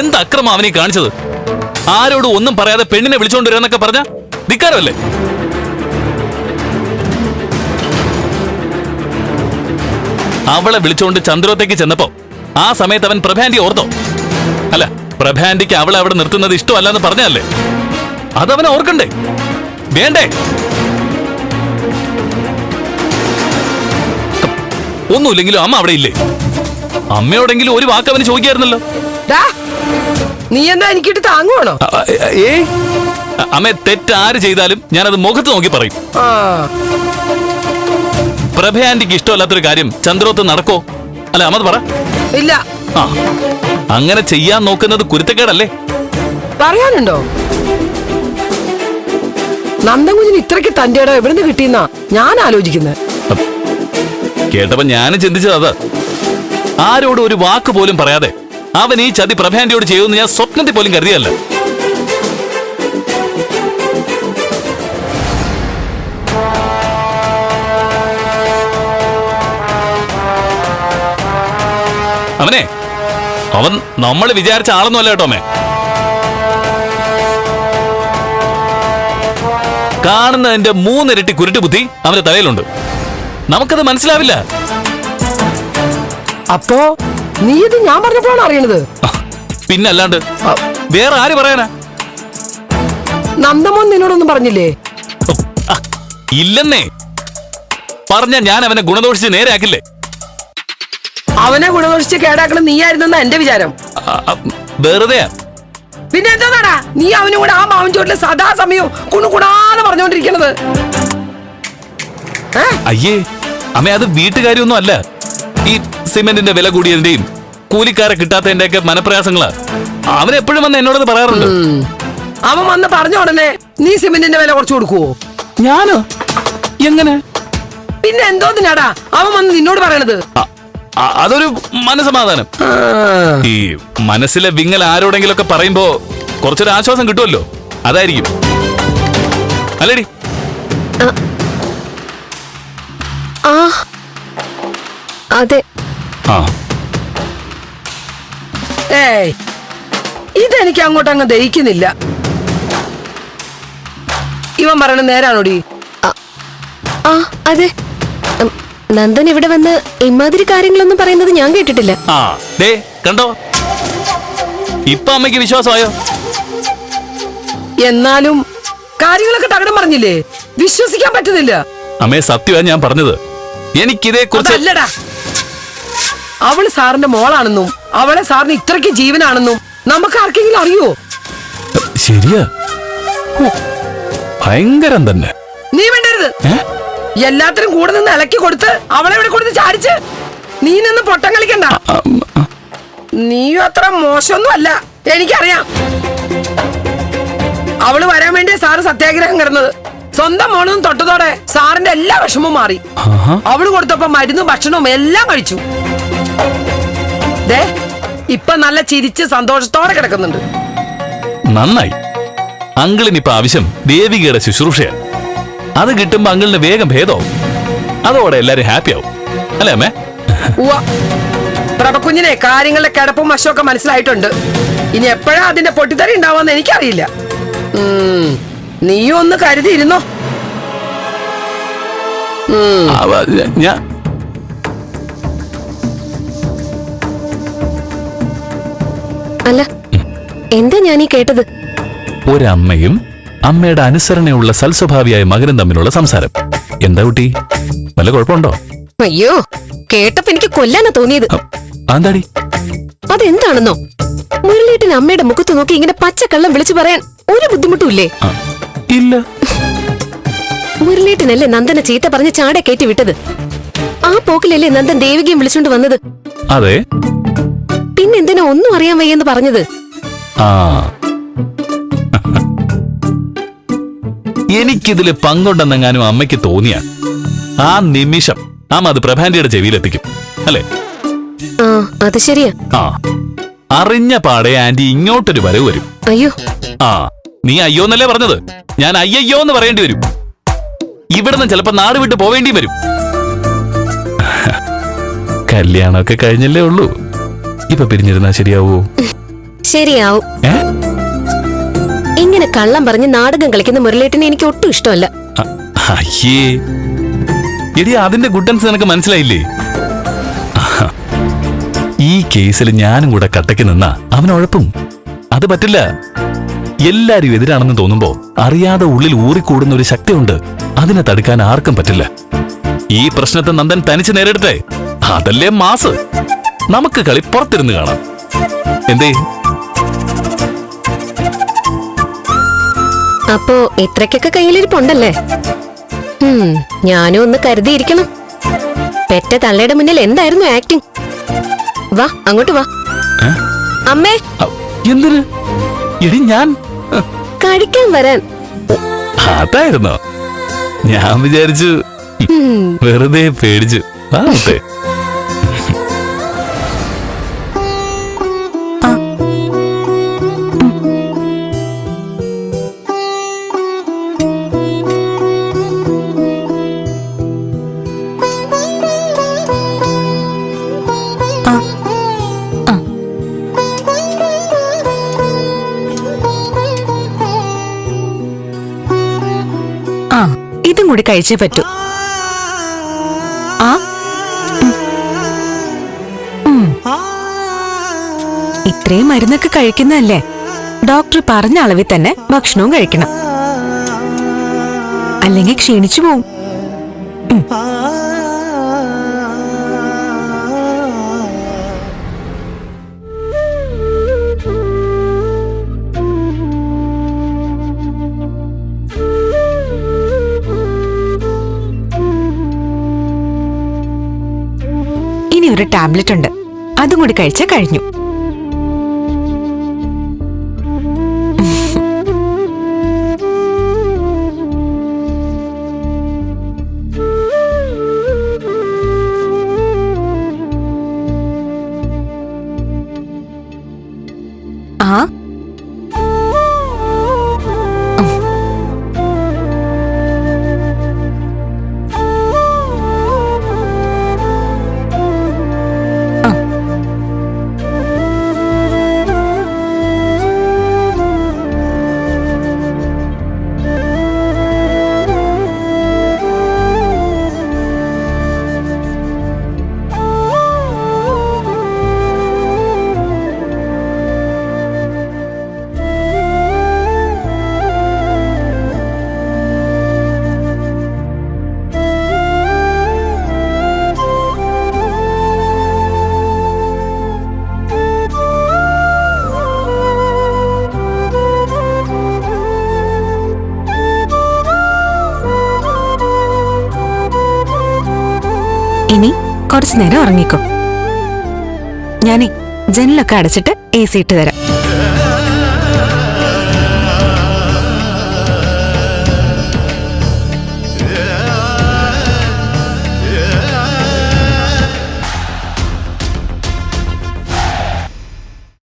എന്ത് അക്രമം അവനെ കാണിച്ചത്? ആരോടും ഒന്നും പറയാതെ പെണ്ണിനെ വിളിച്ചോണ്ട് വരാന്നൊക്കെ പറഞ്ഞ? ധിക്കാരമല്ലേ? അവളെ വിളിച്ചോണ്ട് ചന്ദ്രോത്തേക്ക് ചെന്നപ്പോ ആ സമയത്ത് അവൻ പ്രഭാന്റി ഓർത്തോ? അല്ല പ്രഭാന്റിക്ക് അവളെ അവിടെ നിർത്തുന്നത് ഇഷ്ടമല്ല എന്ന് പറഞ്ഞല്ലേ അതവനെ ഓർക്കണ്ടേ? വേണ്ടേ? ഒന്നുമില്ലെങ്കിലും അമ്മ അവിടെ ഇല്ലേ? അമ്മയോടെങ്കിലും ഒരു വാക്ക് അവന് ചോദിക്കായിരുന്നല്ലോ നീ എന്താ എനിക്കിട്ട് താങ്ങുവാണോ? ഏ? അമ്മ തെറ്റാര് തെറ്റ് ആര് ചെയ്താലും ഞാനത് മുഖത്ത് നോക്കി പറയും. പ്രഭ ആന്റിക്ക് ഇഷ്ടമല്ലാത്തൊരു കാര്യം ചന്ദ്രോത്ത് നടക്കോ? അല്ല അമ്മത് പറ. ഇല്ല. ആ അങ്ങനെ ചെയ്യാൻ നോക്കുന്നത് കുരുത്തക്കേടല്ലേ? പറയാനുണ്ടോ? നന്ദകുഞ്ഞിന് ഇത്രയ്ക്ക് തന്റെ ഇടം എവിടുന്ന് കിട്ടിയെന്നാ ഞാൻ ആലോചിക്കുന്നത് കേട്ടപ്പോ ഞാനും ചിന്തിച്ചത് അതാ. ആരോടും ഒരു വാക്ക് പോലും പറയാതെ അവൻ ഈ ചതി പ്രഭാന്റിയോട് ചെയ്യുമെന്ന് ഞാൻ സ്വപ്നത്തിൽ പോലും കരുതിയല്ല. അവനെ അവൻ നമ്മൾ വിചാരിച്ച ആളൊന്നും അല്ല കേട്ടോ അമ്മേ. കാണുന്നതിന്റെ മൂന്നിരട്ടി കുരുട്ട് ബുദ്ധി അവന്റെ തലയിലുണ്ട്. നമുക്കത് മനസ്സിലാവില്ല. അപ്പോ നീ ഇത് ഞാൻ പറഞ്ഞപ്പോഴാണ് അറിയണത്. പിന്നല്ലാണ്ട്. അല്ലാണ്ട് വേറെ ആര് പറയാനാ? നന്ദമോൻ നിന്നോടൊന്നും പറഞ്ഞില്ലേ? ഇല്ലെന്നേ. പറഞ്ഞ ഞാൻ അവനെ ഗുണദോഷിച്ച് നേരെയാക്കില്ലേ? അവനെ ഗുണദോഷിച്ച് കേടാക്കണം നീയായിരുന്നെന്നാ എന്റെ വിചാരം. ആ, പിന്നെ എന്താടാ? നീ അവനും കൂടെ ആ മാവൻ ചോട്ടിൽ സദാസമയവും കുണുകുണാന്ന് പറഞ്ഞുകൊണ്ടിരിക്കണത്. അയ്യേ അമ്മ അത് വീട്ടുകാരിയൊന്നും അല്ല. സിമെന്റിന്റെ വില കൂടിയതിന്റെയും കൂലിക്കാരെ കിട്ടാത്തതിന്റെ ഒക്കെ മനപ്രയാസങ്ങളാ. അവൻ എപ്പോഴും വന്ന് എന്നോടത് പറയാറുണ്ട്. അവൻ വന്ന് പറഞ്ഞ ഉടനെ നീ സിമെന്റിന്റെ വില കുറച്ച് കൊടുക്കുവോ? ഞാനോ? എങ്ങനെ? പിന്നെ എന്തോന്നിനാടാ അവൻ വന്ന് നിന്നോട് പറയണത്. അതൊരു മനസമാധാനം. ആ, ഈ മനസ്സിലെ വിങ്ങൽ ആരോടെങ്കിലും ഒക്കെ പറയുമ്പോ കുറച്ചൊരു ആശ്വാസം കിട്ടുമല്ലോ? അതായിരിക്കും. അല്ലേടി. ആ. അതെ. ആ. ഏയ് ഇതെനിക്ക് അങ്ങോട്ട് അങ്ങ് ദഹിക്കുന്നില്ല. ഇവൻ പറയണ നേരാണോടി? ആ അതെ. ഉം, നന്ദൻ ഇവിടെ വന്ന് ഇമാതിരി കാര്യങ്ങളൊന്നും പറയുന്നത് ഞാൻ കേട്ടിട്ടില്ല. ആ ദേ കണ്ടോ? ഇപ്പൊ അമ്മയ്ക്ക് വിശ്വാസമായോ? എന്നാലും കാര്യങ്ങളൊക്കെ തകടം പറഞ്ഞില്ലേ? വിശ്വസിക്കാൻ പറ്റുന്നില്ല. അമ്മേ സത്യമാണ് ഞാൻ പറഞ്ഞത്. എനിക്കിതേ കുറിച്ച് അതല്ലടാ അവൾ സാറിന്റെ മോളാണെന്നും അവളെ സാറിന് ഇത്രയ്ക്ക് ജീവനാണെന്നും നമുക്ക് ആർക്കെങ്കിലും അറിയോ? ശരിയാ. ഭയങ്കരം തന്നെ. നീ വേണ്ടരുത്? എല്ലാത്തിനും കൂടെ നിന്ന് ഇളക്കി കൊടുത്ത് അവളെ ഇവിടെ കൊടുത്ത് ചാടിച്ച് നീ നിന്ന് പൊട്ടം കളിക്കണ്ട. നീയും അത്ര മോശമൊന്നും അല്ല എനിക്കറിയാം. അവൾ വരാൻ വേണ്ടി സാറ് സത്യാഗ്രഹം കിടന്നത്. സ്വന്തം മോളും തൊട്ടതോടെ സാറിന്റെ എല്ലാ വിഷമവും മാറി. അവൾ കൊടുത്തപ്പോ മരുന്നും ഭക്ഷണവും എല്ലാം കഴിച്ചു. ഇപ്പൊ നല്ല ചിരിച്ച് സന്തോഷത്തോടെ കിടക്കുന്നുണ്ട്. നന്നായി. അങ്കിളിനിപ്പോ ആവശ്യം ദേവികയുടെ ശുശ്രൂഷയാണ് അത് കിട്ടുമ്പോ അങ്കിളിന് വേഗം ഭേദമാവും. അതോടെ എല്ലാരും ഹാപ്പി ആവും. അല്ലേ അമ്മേ? പ്രഭക്കുഞ്ഞിനെ കാര്യങ്ങളുടെ കിടപ്പും വശമൊക്കെ മനസ്സിലായിട്ടുണ്ട്. ഇനി എപ്പോഴാ അതിന്റെ പൊട്ടിത്തെറി ഉണ്ടാവാന്ന് എനിക്കറിയില്ല. നീയും ഒന്ന് കരുതിയിരുന്നോ? അല്ല എന്താ ഞാൻ ഈ കേട്ടത്? ഒരമ്മയും അമ്മയുടെ അനുസരണയുള്ള സൽസ്വഭാവിയായ മകനും തമ്മിലുള്ള സംസാരം. എന്താ കുട്ടി? വല്ല കുഴപ്പമുണ്ടോ? അയ്യോ കേട്ടപ്പോ എനിക്ക് കൊല്ലാനാ തോന്നിയത്. അതെന്താടി? അതെന്താണെന്നോ? മുരളീട്ടൻ അമ്മയുടെ മുഖത്ത് നോക്കി ഇങ്ങനെ പച്ചക്കള്ളം വിളിച്ചു പറയാൻ ഒരു ബുദ്ധിമുട്ടുമില്ലേ? ഇല്ല. മുരളീട്ടനല്ലേ നന്ദനെ ചീത്ത പറഞ്ഞ് ചാടെ കയറ്റി വിട്ടത്? ആ പോക്കിലല്ലേ നന്ദൻ ദേവികയും വിളിച്ചോണ്ട് വന്നത്? അതെ. പിന്നെന്തിനാ ഒന്നും അറിയാൻ വയ്യെന്ന് പറഞ്ഞത്? ആ. എനിക്കിതിൽ പങ്കുണ്ടെന്നെങ്ങാനും അമ്മയ്ക്ക് തോന്നിയാ. ആ നിമിഷം അമ്മ അത് പ്രഭാന്റിയുടെ ചെവിയിലെത്തിക്കും. അല്ലേ? ആ അത് ശരിയാ. ആ. അറിഞ്ഞ പാടെ ആന്റി ഇങ്ങോട്ടൊരു വരവ് വരും. അയ്യോ. ആ നീ അയ്യോ എന്നല്ലേ പറഞ്ഞത്? ഞാൻ അയ്യയ്യോ എന്ന് പറയേണ്ടി വരും. ഇവിടുന്ന് ചിലപ്പോ നാട് വിട്ട് പോവേണ്ടി വരും. കല്യാണമൊക്കെ കഴിഞ്ഞല്ലേ ഉള്ളൂ. ഇപ്പൊ പിരിഞ്ഞിരുന്നാ ശരിയാവോ? ശരിയാവും. ഇങ്ങനെ കള്ളം പറഞ്ഞ് നാടകം കളിക്കുന്ന മുരളേട്ടനെ എനിക്ക് ഒട്ടും ഇഷ്ടമല്ല. അയ്യേ. എടി അതിന്റെ ഗുഡൻസ് നിനക്ക് മനസ്സിലായില്ലേ? ഈ കേസിൽ ഞാനും കൂടെ കട്ടയ്ക്ക് നിന്നാ അവൻ ഉഴപ്പും. അത് പറ്റില്ല. എല്ലാരും എതിരാണെന്ന് തോന്നുമ്പോ അറിയാതെ ഉള്ളിൽ ഊറിക്കൂടുന്ന ഒരു ശക്തിയുണ്ട്. അതിനെ തടുക്കാൻ ആർക്കും പറ്റില്ല. ഈ പ്രശ്നത്തെ നന്ദൻ തനിച്ച് നേരിടട്ടെ. അതല്ലേ മാസ്. നമുക്ക് കളി പുറത്തിരുന്ന് കാണാം. എന്തേ? അപ്പോ ഇത്രക്കൊക്കെ കയ്യിലിരിപ്പുണ്ടല്ലേ? ഞാനും ഒന്ന് കരുതിയിരിക്കണം. പെറ്റ തള്ളയുടെ മുന്നിൽ എന്തായിരുന്നു ആക്ടിങ് വാ അങ്ങോട്ട് വാ. അമ്മേ. എന്തിന്? എടി ഞാൻ? കഴിക്കാൻ വരാൻ. അതായിരുന്നോ ഞാൻ വിചാരിച്ചു വെറുതെ പേടിച്ചു. ആ ആ ഇതും കൂടി കഴിച്ചേ പറ്റൂ. ആ. ഇത്രയും മരുന്നൊക്കെ കഴിക്കുന്നതല്ലേ? ഡോക്ടർ പറഞ്ഞ അളവിൽ തന്നെ ഭക്ഷണവും കഴിക്കണം. അല്ലെങ്കിൽ ക്ഷീണിച്ചു പോവും. ഇനി ഒരു ടാബ്ലറ്റ് ഉണ്ട്. അതും കൂടി കഴിച്ചാൽ കഴിഞ്ഞു. കുറച്ചു നേരം ഉറങ്ങിക്കോ. ഞാനേ ജനലൊക്കെ അടച്ചിട്ട് എ സി ഇട്ട് തരാം.